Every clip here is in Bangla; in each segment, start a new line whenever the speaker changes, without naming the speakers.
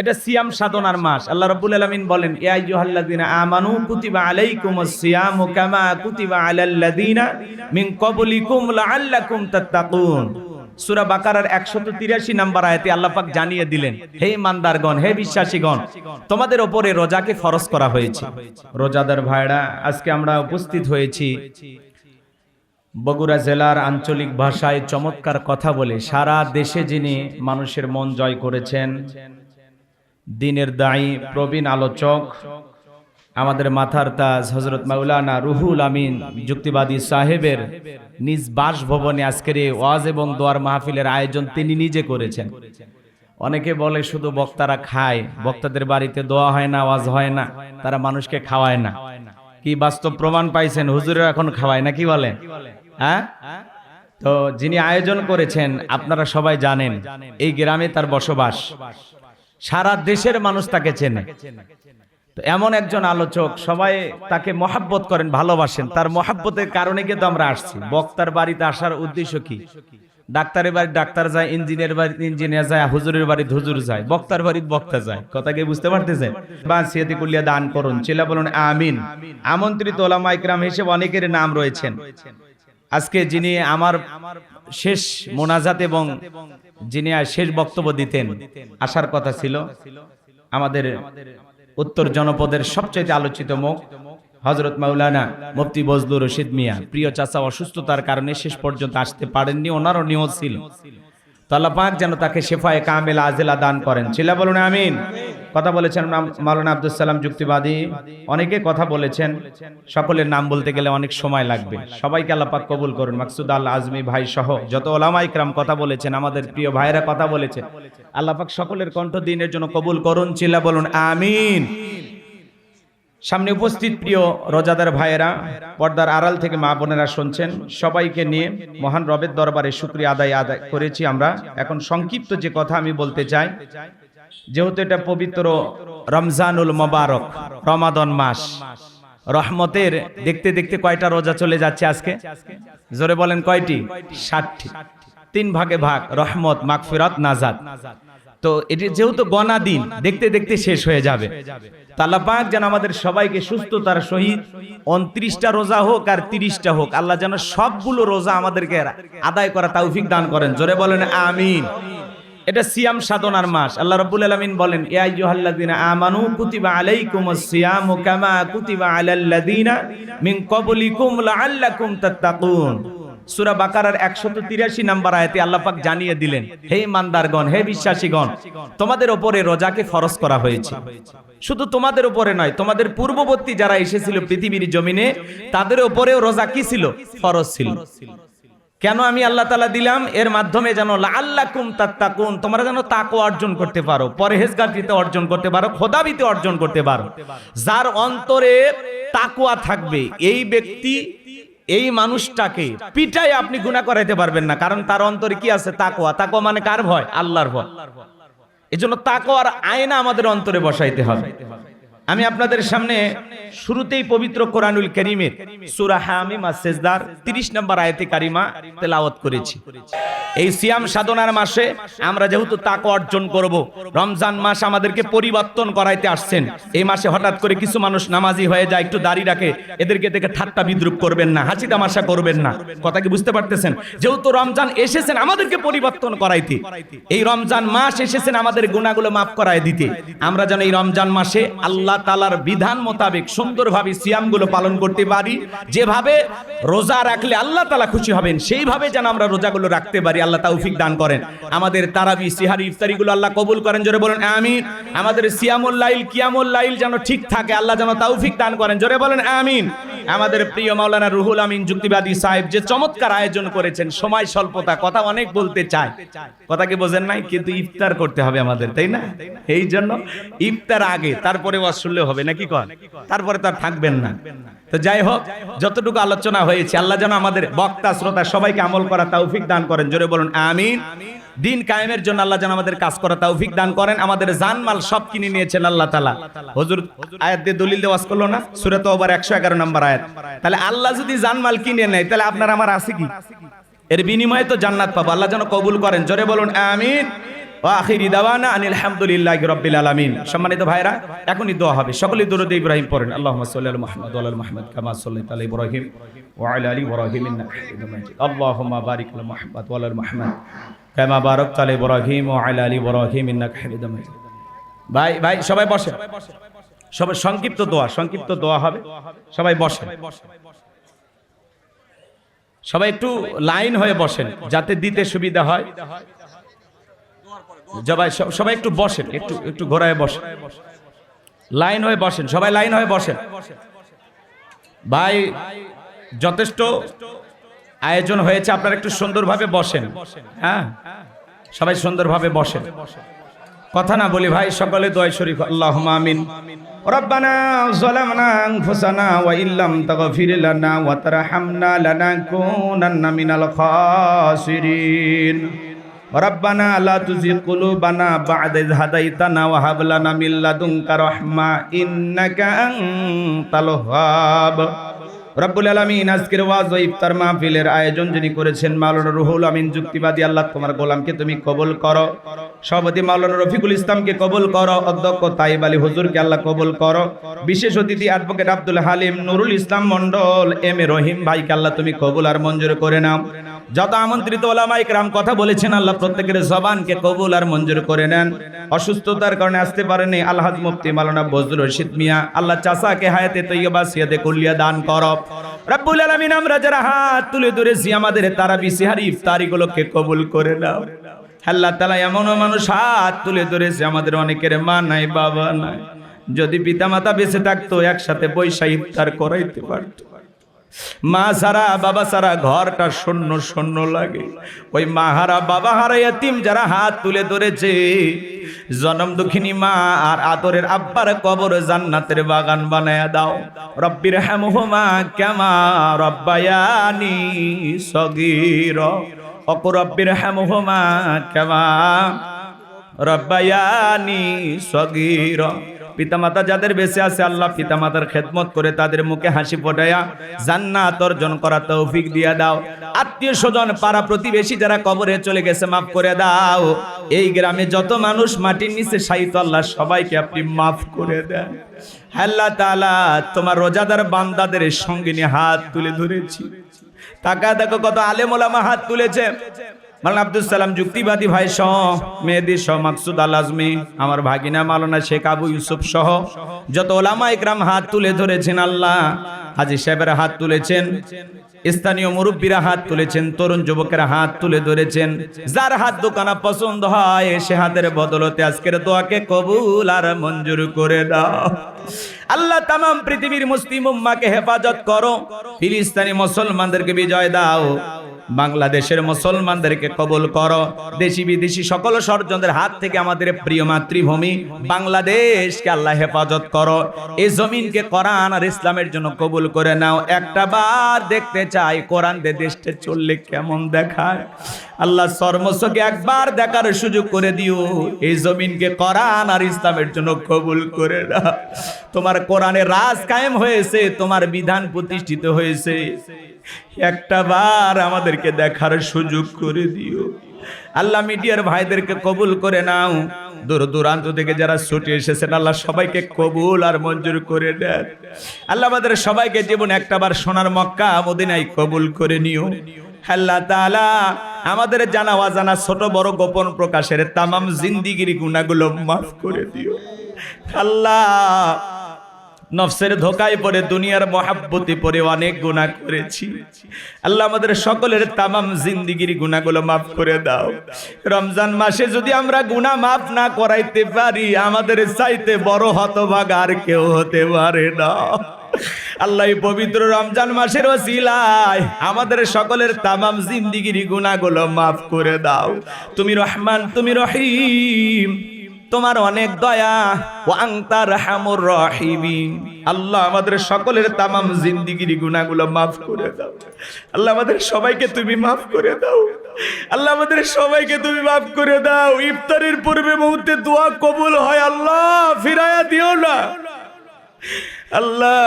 এটা সিয়াম সাধনার মাস। আল্লাহ রাব্বুল আলামিন বলেন, ইয়া আইয়ুহাল্লাযিনা আমানু কুতিবা আলাইকুমুস সিয়ামু কামা কুতিবা আলাল্লাযিনা মিন ক্বাবলিকুম লাআল্লাকুম তাত্তাকুন। সূরা বাকারার 183 নম্বর আয়াতে আল্লাহ পাক জানিয়ে দিলেন, হে ইমানদারগণ, হে বিশ্বাসীগণ, তোমাদের উপরে রোজাকে ফরজ করা হয়েছে। রোজাদার ভাইরা আজকে আমরা উপস্থিত হয়েছি বগুড়া জেলার আঞ্চলিক ভাষায় চমৎকার কথা বলে, সারা দেশে যিনি মানুষের মন জয় করেছেন দিনের দায়ী প্রবীণ আলোচক, আমাদের মাথার তাজ হজরত মাওলানা রুহুল আমিন যুক্তিবাদী সাহেবের নিজ বাসভবনে আজকের এই ওয়াজ এবং দোয়ার মাহফিলের আয়োজন তিনি নিজে করেছেন। অনেকে বলে শুধু বক্তারা খায়, বক্তাদের বাড়িতে দোয়া হয় না, ওয়াজ হয় না, তারা মানুষকে খাওয়ায় না। কি বাস্তব প্রমাণ পাইছেন? হুজুরের এখন খাওয়ায় না কি বলে? হ্যাঁ? তো যিনি আয়োজন করেছেন, আপনারা সবাই জানেন, এই গ্রামে তার বসবাস। সারা দেশের মানুষ তাকে চেনে। এমন একজন আলোচক, সবাই তাকে মহাব্বত করেন, ভালোবাসেন। তার মহাব্বতের কারণে কিন্তু আমরা আসছি। বক্তার বাড়িতে আসার উদ্দেশ্য কি? ডাক্তারের বাড়ি ডাক্তার যায় ইঞ্জিনিয়ার বাড়িতে ইঞ্জিনিয়ার যায়, হুজুরের বাড়ি হুজুর যায়, বক্তার বাড়ি বক্তা যায়। কথা কি বুঝতে পারতেছেন? বা সিয়াতি কুলিয়া দান করুন। ছেলে বলুন, আমিন। আমন্ত্রিত ওলামা ইকরাম হিসেবে অনেকের নাম রয়েছেন। আজকে যিনি আমার শেষ মোনাজাত এবং যিনি শেষ বক্তব্য দিতেন আসার কথা ছিল আমাদের উত্তর জনপদের সবচেয়ে আলোচিত মুখ হজরত মাওলানা মুফতি বজলুর রশিদ মিয়া। প্রিয় চাচা অসুস্থতার কারণে শেষ পর্যন্ত আসতে পারেননি ওনারও নিয়োগ ছিল। আল্লাহ পাক যেন তাকে শেফায়ে কামেল আজেলা দান করেন। ছিলা বলুন, আমিন। কথা বলেছেন মাওলানা আব্দুল সালাম যুক্তিবাদী। অনেকে কথা বলেছেন, সকলের নাম বলতে গেলে অনেক সময় লাগবে। সবাইকে আল্লাহ পাক কবুল করুন। মাকসুদ আল্লাহ আজমি ভাই সহ যত ওলামা ইকরাম কথা বলেছেন, আমাদের প্রিয় ভাইরা কথা বলেছেন, আল্লাহ পাক সকলের কণ্ঠ দিনের জন্য কবুল করুন। চিল্লা বলুন, আমিন। সামনে উপস্থিত প্রিয় রোজাদার ভাইয়েরা, পর্দার আড়াল থেকে মা বোনেরা শুনছেন, সবাইকে নিয়ে মহান রবের দরবারে শুক্রিয়া আদায় আদায় করেছি আমরা। এখন সংক্ষিপ্ত যে কথা আমি বলতে চাই, যেহেতু এটা পবিত্র রমজানুল মোবারক, রমাদন মাস, রহমতের দেখতে দেখতে কয়টা রোজা চলে যাচ্ছে আজকে? জোরে বলেন কয়টি? ষাটটি। তিন ভাগে ভাগ, রহমত, মাগফিরাত, নাজাত। তো এটি যেহেতু গনা দিন দেখতে দেখতে শেষ হয়ে যাবে। পাক যেন আমাদের সবাইকে সুস্থতার সহিত উনত্রিশটা রোজা হোক আর তিরিশটা হোক আল্লাহ যেন সবগুলো রোজা আমাদেরকে আদায় করা তৌফিক দান করেন। জোরে বলেন আমিন। এটা সিয়াম সাধনার মাস। আল্লাহ রাব্বুল আলামিন বলেন ইয়া আইয়ুহাল্লাযিনা আমানু কুতিবা আলাইকুমুস সিয়ামু কামা কুতিবা আলাল্লাযিনা মিন ক্বাবলিকুম লাআল্লাকুম তাত্তাকুন। সূরা বাকারার 183 নম্বর আয়াতে আল্লাহ পাক জানিয়ে দিলেন, হে ইমানদারগণ, হে বিশ্বাসীগণ, তোমাদের উপরে রোজাকে ফরজ করা হয়েছে। শুধু তোমাদের উপরে নয়, তোমাদের পূর্ববর্তী যারা এসেছিল পৃথিবীর জমিনে, তাদের উপরেও রোজা কি ছিল? ফরজ ছিল। কেন আমি আল্লাহ তালা দিলাম? এর মাধ্যমে যেন আল্লাকুম তাত্তাকুন, তোমরা যেন তাকও অর্জন করতে পারো, পরহেজগারিতে অর্জন করতে পারো, খোদাবিতে অর্জন করতে পারো। যার অন্তরে তাকুয়া থাকবে, এই ব্যক্তি এই মানুষটাকে পিটাই আপনি গুণা করাইতে পারবেন না, কারণ তার অন্তরে কি আছে? তাকোয়া তাকোয়া মানে কার ভয়? আল্লাহর ভয়। এজন্য তাকোয়ার আয়না আমাদের অন্তরে বসাইতে হবে। আমি আপনাদের সামনে শুরুতেই পবিত্র কোরআনুল করিমের সূরা হামিম সেজদার 30 নম্বর আয়াতে কারিমা তেলাওয়াত করেছি। এই সিয়াম সাধনার মাসে আমরা যেহেতু তাকে অর্জন করব, রমজান মাস আমাদেরকে পরিবর্তন করাইতে আসছেন। এই মাসে হঠাৎ করে কিছু মানুষ নামাজি হয়ে যায়, একটু দাড়ি রাখে, এদেরকে দেখে ঠাট্টা বিদ্রুপ করবেন না, হাসি তামাশা করবেন না। কথা কি বুঝতে পারতেছেন? যেহেতু রমজান এসেছেন আমাদেরকে পরিবর্তন করাইতে। এই রমজান মাস এসেছেন আমাদের গুণাগুলো মাফ করায় দিতে। আমরা যেন এই রমজান মাসে আল্লাহ তালার বিধান মোতাবেক সুন্দরভাবে সিয়ামগুলো পালন করতে পারি। যেভাবে রোজা রাখলে আল্লাহ তালা খুশি হবেন, সেইভাবে যেন আমরা রোজাগুলো রাখতে পারি, আল্লাহ তাউফিক দান করেন। আমাদের তারাবি, সিহারি, ইফতারিগুলো আল্লাহ কবুল করেন, জোরে বলেন আমিন। আমাদের সিয়ামুল লাইল, কিয়ামুল লাইল যেন ঠিক থাকে, আল্লাহ যেন তাউফিক দান করেন, জোরে বলেন আমিন। আমাদের প্রিয় মাওলানা রুহুল আমিন যুক্তিবাদী সাহেব যে চমৎকার আয়োজন করেছেন, সময় স্বল্পতা, কথা অনেক বলতে চায়। কথা কি বোঝেন নাই, কিন্তু ইফতার করতে হবে আমাদের, তাই না? এই জন্য ইফতার আগে, তারপরে ওয়াজ শুনলে হবে, নাকি কর তারপরে তো আর থাকবেন না। তো যাই হোক, যতটুকু আলোচনা হয়েছে, আল্লাহ যেন আমাদের বক্তা, শ্রোতা সবাইকে আমল করা তৌফিক দান করেন। জোরে বলুন, আমিন। দিন কায়েমের জন্য আল্লাহ যেন আমাদের কাজ করা তৌফিক দান করেন। আমাদের জানমাল সব কিনে নিয়েছেন আল্লাহ তালা হজুর, আয়াত দিয়ে দলিল দেওয়াজ করল না? সুরে তো আবার একশো এগারো নম্বর আয়াত। তাহলে আল্লাহ যদি জানমাল কিনে নেয়, তাহলে আপনার আমার আছে কি? এর বিনিময়ে তো জান্নাত পাবো। আল্লাহ যেন কবুল করেন। জোরে বলুন, আমিন। ও আখিরি দাওয়ানা আনিল হামদুলিল্লাহ রব্বিল আলামিন। সম্মানিত ভাইরা, এখনই দোয়া হবে। সকলেই দরুদ ইব্রাহিম পড়েন। আল্লাহুম্মা সাল্লি আলা মুহাম্মদ ওয়া আলা মুহাম্মদ কামা সাল্লাইতা আলা ইব্রাহিম আলা আলি ইব্রাহিম ইন্নাকা হামিদুম মাজিদ। আল্লাহুম্মা বারিক আলা মুহাম্মদ ওয়া আলা মুহাম্মদ কামা বারাকতা আলা ইব্রাহিম ওয়া আলা আলি ইব্রাহিম ইন্নাকা ভাই ভাই, সবাই বসেন সবাই সংক্ষিপ্ত দোয়া সংক্ষিপ্ত দোয়া হবে। সবাই বসেন। সবাই একটু লাইন হয়ে বসেন, যাতে দিতে সুবিধা হয়। সবাই সবাই একটু বসেন একটু একটু ঘোরায় বসেন লাইন হয়ে বসেন সবাই লাইন হয়ে বসেন ভাই যথেষ্ট আয়োজন হয়েছে আপনারা একটু সুন্দরভাবে বসেন হ্যাঁ সবাই সুন্দরভাবে বসেন কথা না বলি ভাই সকলে দোয়া শরীফ আল্লাহ আমিন ربنا ظلمنا أنفسنا وإن لم تغفر لنا وترحمنا لنكونن من الخاسرين রব্বানা আল্লাহ তুজি কুলু বানা বাদে হাদাইতানা ওয়া হাবলানা মিন লাদুনকা রাহমা ইন্নাকা আনতাল ওয়াহাব। রব্বুল আলামিন, আজকের ওয়াজ ও ইফতার মাহফিলের আয়োজন যিনি করেছেন মাওলানা রুহুল আমিন যুক্তিবাদী, আল্লাহ তোমার গোলামকে তুমি কবুল করো। সভাপতি মাওলানা রফিকুল ইসলামকে কবুল করো, অধ্যক্ষ তাইব আলী হুজুরকে আল্লাহ কবুল করো। বিশেষ অতিথি advocate Abdul Halim Nurul Islam Mondal M A Rahim ভাইকে আল্লাহ তুমি কবুল আর মঞ্জুর করে নাও। যত আমন্ত্রিত ওলামাইক রাম কথা বলেছেন, আল্লাহ প্রত্যেকের জবানকে কবুল আর মঞ্জুর করে নেন। অসুস্থতার কারণে আসতে পারেনি আলহাজ মুফতি মালানা বজরুল রশিদ মিয়া। আল্লাহ চাষাকে হায়াতে তৈয়বা সিয়াতে কুলিয়া দান করো। রব্বুল আলামিন আমরা যারা হাত তুলে ধরেছি, আমাদের তারা বিশিহারি ইফতারিগুলোকে কবুল করে নাও। আল্লাহ তালা এমনও মানুষ হাত তুলে ধরেছে, আমাদের অনেকের মা নাই, বাবা নাই। যদি পিতামাতা বেঁচে থাকতো, একসাথে বৈশা ইফতার করাইতে পারতো। মা সারা বাবা সারা ঘরটা শূন্য শূন্য লাগে। ওই মা হারা বাবা হারা এতিম যারা হাত তুলে ধরেছে, জনম দুঃখিনী মা আর আদরের আব্বার কবর জান্নাতের বাগান বানায়া দাও। রব্বির হ্যামুহমা কেমা রব্বায়ানি সগির। অকুরব্বির হ্যামুহমা কেমা রব্বায়ানি সগির। পিতামাতা যাদের বেঁচে আছে, আল্লাহ পিতামাতার খেদমত করে তাদের মুখে হাসি ফোটাইয়া জান্নাত অর্জন করা তৌফিক দিয়া দাও। আত্মীয় স্বজন, পাড়া প্রতিবেশী যারা কবরে চলে গেছে, মাফ করে দাও। এই গ্রামে যত মানুষ মাটির নিচে সাহিত্য আল্লাহ সবাইকে আপনি মাফ করে দেন। আল্লাহ তাআলা তোমার রোজাদার বান্দাদের সঙ্গে নিয়ে হাত তুলে ধরেছি। টাকা দেখো কত আলেমোলামা হাত তুলেছে। মালানা আব্দুল সালাম যুক্তিবাদী ভাই সহ, মেহেদি সহ, মাকসুদ আল আজমি, আমার ভাগিনা মালানা শেখ আবু ইউসুফ সহ, যত ওলামা ইকরাম হাত তুলে ধরেছেন আল্লাহ, হাজি সাহেবের হাত তুলেছেন। স্থানীয় মুরব্বীরা হাত তুলেছেন, তরুণ যুবকেরা হাত তুলে ধরেছেন। যার হাত দোকানা পছন্দ হয়, সে হাতের বদলতে আজকের দোয়াকে কবুল আর মঞ্জুর করে দাও। আল্লাহ তাম পৃথিবীর মুসলিম উম্মাকে হেফাজত করো। ফিলিস্তানি মুসলমানদেরকে বিজয় দাও। বাংলাদেশের মুসলমানদেরকে কবুল করো। দেশি বিদেশি সকল ষড়যন্ত্রের হাত থেকে আমাদের প্রিয় মাতৃভূমি বাংলাদেশকে আল্লাহ হেফাজত করো। এই জমিনকে কোরআন আর ইসলামের জন্য কবুল করে নাও। একটা বার দেখতে চাই কোরআন দে দেশটা চললে কেমন দেখায়। আল্লাহ সর্মসকে একবার দেখার সুযোগ করে দিও। এই জমিনকে কোরআন আর ইসলামের জন্য কবুল করে না তোমার কোরআনের রাজ কায়েম হয়েছে, তোমার বিধান প্রতিষ্ঠিত হয়েছে। একটা বার আমাদেরকে দেখার সুযোগ করে দিও। আল্লাহ মিডিয়ার ভাইদেরকে কবুল করে নাও। দূর দূরান্ত থেকে যারা ছুটে এসেছেন, আল্লাহ সবাইকে কবুল আর মঞ্জুর করে দেন। আল্লাহ আমাদের সবাইকে জীবন একটাবার সোনার মক্কা, মদিনায় কবুল করে নিও। আল্লাহ তাআলা আমাদের জানা অজানা ছোট বড় গোপন প্রকাশের তামাম জিন্দিগির গুণাগুলো মাফ করে দিও। আল্লাহ নফসের ধোকায় পড়ে দুনিয়ার মহাব্বতি পড়ে অনেক গুণা করেছি। আল্লাহ আমাদের সকলের তামাম জিন্দিগির গুণাগুলো মাফ করে দাও। রমজান মাসে যদি আমরা গুণা মাফ না করাইতে পারি, আমাদের চাইতে বড় হতভাগ আর কেউ হতে পারে না। আল্লাহ পবিত্র রমজান মাসের ওসিলায় আমাদের সকলের তামাম জিন্দিগির গুণাগুলো মাফ করে দাও। তুমি রহমান, তুমি রহিম। তোমার অনেক দয়া ও আংতার হামুর রহিমি আল্লাহ আমাদের সকলের তামাম জিন্দিগির গুণাগুলো মাফ করে দাও। আল্লাহ আমাদের সবাইকে তুমি মাফ করে দাও। আল্লাহ আমাদের সবাইকে তুমি মাফ করে দাও। ইফতারের পূর্বে মুহূর্তে দোয়া কবুল হয়, আল্লাহ ফিরায়া দিও না। আল্লাহ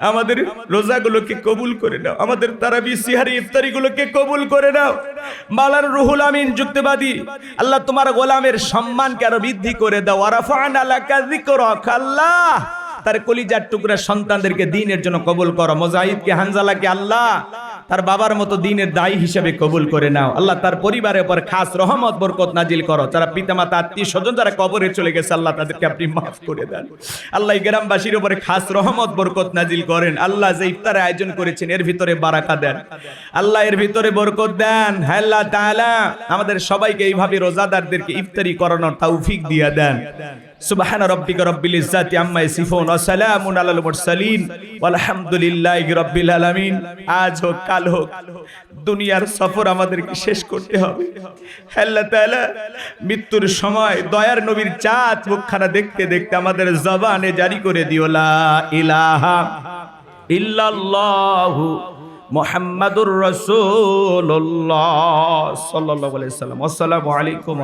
আমাদের রোজাগুলোকে কবুল করে নাও। আমাদের তারাবি, সিহারি, ইফতারিগুলোকে কবুল করে নাও। মালার রুহুল আমিন যুক্তিবাদী। আল্লাহ তোমার গোলামের সম্মানকে আরও বৃদ্ধি করে দাও। আরাফান আল্লাহ। তার কলিজার টুকরা সন্তানদেরকে দিনের জন্য কবুল করো। মোজাহিদকে, হানজালাকে, আল্লাহ। তার বাবার মতো দিনের দায়ী হিসেবে কবুল করে নাও। আল্লাহ তার পরিবারের উপর খাস রহমত, বরকত নাজিল করো। যারা পিতামাতা, আত্মীয় স্বজন যারা কবরে চলে গেছে, আল্লাহ তাদেরকে আপনি মাফ করে দেন। আল্লাহ গ্রামবাসীর উপরে খাস রহমত, বরকত নাজিল করেন। আল্লাহ যে ইফতারে আয়োজন করেছেন, এর ভিতরে বারাকা দেন। আল্লাহ এর ভিতরে বরকত দেন। আল্লাহ আমাদের সবাইকে এইভাবে রোজাদারদেরকে ইফতারি করানোর তৌফিক দিয়ে দেন। সুবহান রব্বিকা রব্বিল ইজ্জাতি আম্মা ইয়াসিফুন ওয়া সালামুন আলাল মুরসালিন। ওয়ালহামদুলিল্লাহি রাব্বিল আলামিন। আজ হোক, কাল হোক, দুনিয়ার সফর আমাদেরকে শেষ করতে হবে। আল্লাহ তাআলা মৃত্যুর সময় দয়ার নবীর চাঁদ মুখখানা দেখতে দেখতে আমাদের জবানে জারি করে দিও, লা ইলাহা ইল্লাল্লাহু মুহাম্মাদুর রাসূলুল্লাহ সাল্লাল্লাহু আলাইহি সাল্লাম আসসালামু আলাইকুম